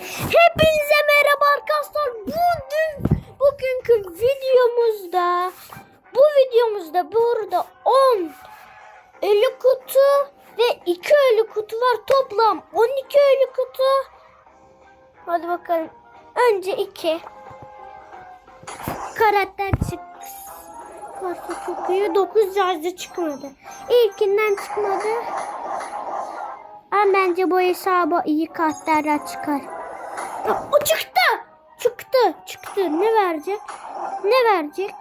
Hepinize merhaba arkadaşlar. Bugün bugünkü videomuzda bu videomuzda burada 10 ölü kutu ve 2 ölü kutu var. Toplam 12 ölü kutu. Hadi bakalım. Önce 2 karakter çık. Karşı çok iyi. 9 yazdı çıkmadı. İlkinden çıkmadı. Ama bence bu hesaba iyi kartlarla çıkar. O çıktı. Çıktı. Çıktı. Ne verecek? Ne verecek?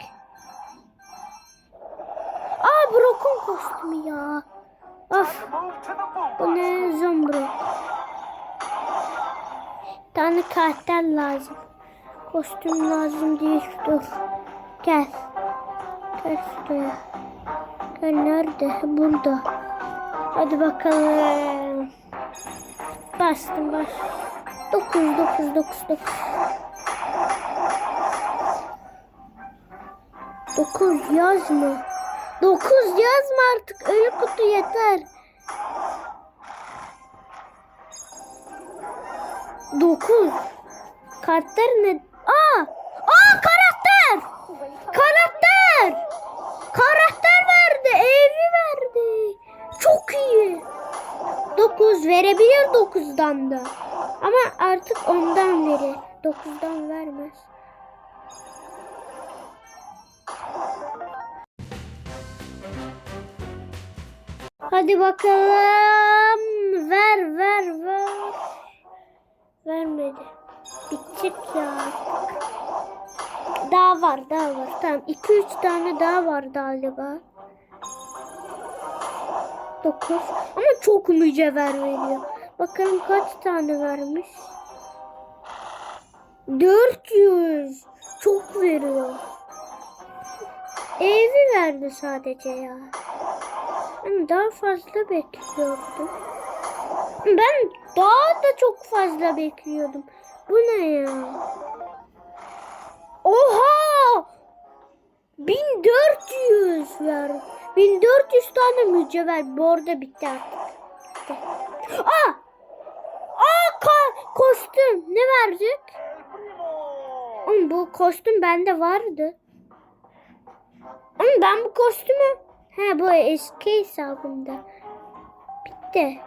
Aa Brock'un kostümü ya. Of. Bu ne zombro. Tane karakter lazım. Kostüm lazım değil. Dur. Gel. Gel şuraya. Gel nerede? Burada. Hadi bakalım. Bastım bas. 9 9 9 9. 9 yazma. 9 yazma artık. Ölü kutu yeter. 9. Karakter ne? Aa! Aa karakter! Karakter! Karakter verdi. Evi verdi. Çok iyi. 9 verebilir 9'dan da. Ama artık ondan verir. 9'dan vermez. Hadi bakalım. Ver ver ver. Vermedi. Bitecek ya. Daha var daha var. Tamam 2-3 tane daha var galiba. 9. Ama çok mücevher veriyor. Bakalım kaç tane vermiş. 400. Çok veriyor. Evi verdi sadece ya. Ben daha fazla bekliyordum. Ben daha da çok fazla bekliyordum. Bu ne ya? Oha! 1400 ver. 1400 tane mücevher. Bu arada bitti artık. Aa! Kostüm. Ne verecek? Oğlum bu kostüm bende vardı. Oğlum ben bu kostümü... He bu eski hesabımda. Bitti.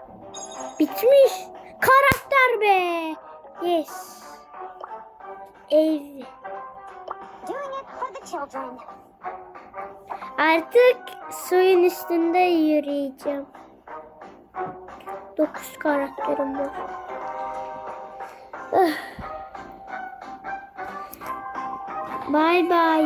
Bitmiş. Karakter be. Yes. Ev. Artık suyun üstünde yürüyeceğim. Dokuz karakterim var. Bye bye.